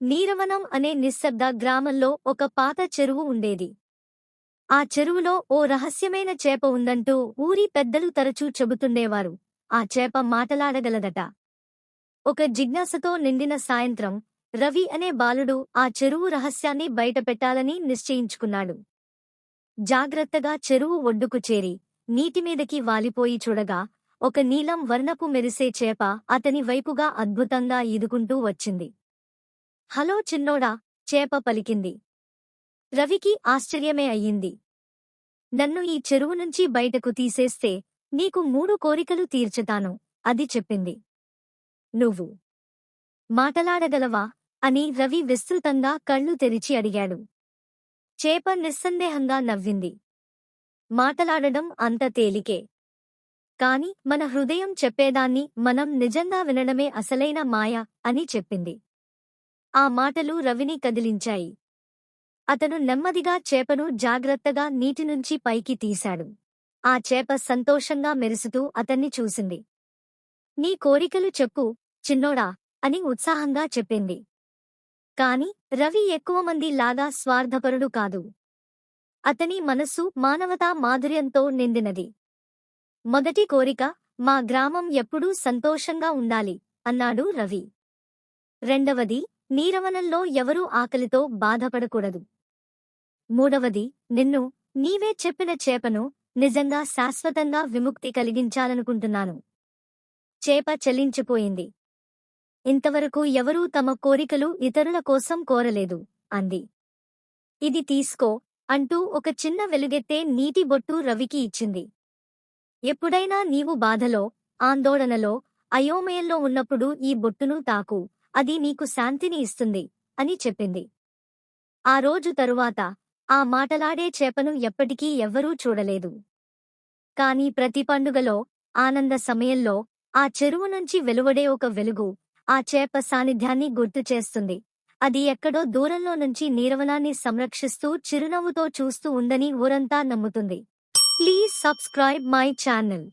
నీరవనం అనే నిశ్శబ్ద గ్రామంలో ఒక పాత చెరువు ఉండేది. ఆ చెరువులో ఓ రహస్యమైన చేప ఉందంటూ ఊరి పెద్దలు తరచూ చెబుతుండేవారు. ఆ చేప మాటలాడగలదట. ఒక జిజ్ఞాసతో నిండిన సాయంత్రం రవి అనే బాలుడు ఆ చెరువు రహస్యాన్ని బయటపెట్టాలని నిశ్చయించుకున్నాడు. జాగ్రత్తగా చెరువు ఒడ్డుకు చేరి నీటిమీదకి వాలిపోయి చూడగా ఒక నీలం వర్ణపు మెరిసే చేప అతని వైపుగా అద్భుతంగా ఈదుకుంటూ వచ్చింది. హలో చిన్నోడా చేప పలికింది. రవికి ఆశ్చర్యమే అయ్యింది. నన్ను ఈ చెరువు నుంచి బయటకు తీసేస్తే నీకు మూడు కోరికలు తీర్చుతాను అది చెప్పింది. నువ్వు మాటలాడగలవా? అని రవి విస్తృతంగా కళ్ళు తెరిచి అడిగాడు. చేప నిస్సందేహంగా నవ్వింది. మాటలాడడం అంత తేలికే. కాని మన హృదయం చెప్పేదాన్ని మనం నిజంగా వినడమే అసలైన మాయ అని చెప్పింది. ఆ మాటలు రవిని కదిలించాయి. అతను నెమ్మదిగా చేపను జాగ్రత్తగా నీటి నుంచి పైకి తీశాడు. ఆ చేప సంతోషంగా మెరుసుతూ అతన్ని చూసింది. నీ కోరికలు చెప్పు చిన్నోడా అని ఉత్సాహంగా చెప్పింది. కాని రవి ఎక్కువ మంది లాగా స్వార్థపరుడు కాదు. అతని మనస్సు మానవతా మాధుర్యంతో నిండినది. మొదటి కోరిక మా గ్రామం ఎప్పుడూ సంతోషంగా ఉండాలి అన్నాడు రవి. రెండవది నీరవనంలో ఎవరూ ఆకలితో బాధపడకూడదు. మూడవది నిన్ను నీవే చెప్పిన చేపను నిజంగా శాశ్వతంగా విముక్తి కలిగించాలనుకుంటున్నాను. చేప చెల్లించిపోయింది. ఇంతవరకు ఎవరూ తమ కోరికలు ఇతరుల కోసం కోరలేదు అంది. ఇది తీసుకో అంటూ ఒక చిన్న వెలుగెత్తే నీటి బొట్టు రవికి ఇచ్చింది. ఎప్పుడైనా నీవు బాధలో ఆందోళనలో అయోమయంలో ఉన్నప్పుడు ఈ బొట్టును తాకు. అది నీకు శాంతిని ఇస్తుంది అని చెప్పింది. ఆ రోజు తరువాత ఆ మాటలాడే చేపను ఎప్పటికీ ఎవ్వరూ చూడలేదు. కాని ప్రతి పండుగలో ఆనంద సమయంలో ఆ చెరువు నుంచి వెలువడే ఒక వెలుగు ఆ చేప సాన్నిధ్యాన్ని గుర్తు చేస్తుంది. అది ఎక్కడో దూరంలో నుంచి నీరవనాన్ని సంరక్షిస్తూ చిరునవ్వుతో చూస్తూ ఉందని ఊరంతా నమ్ముతుంది. Please subscribe my channel.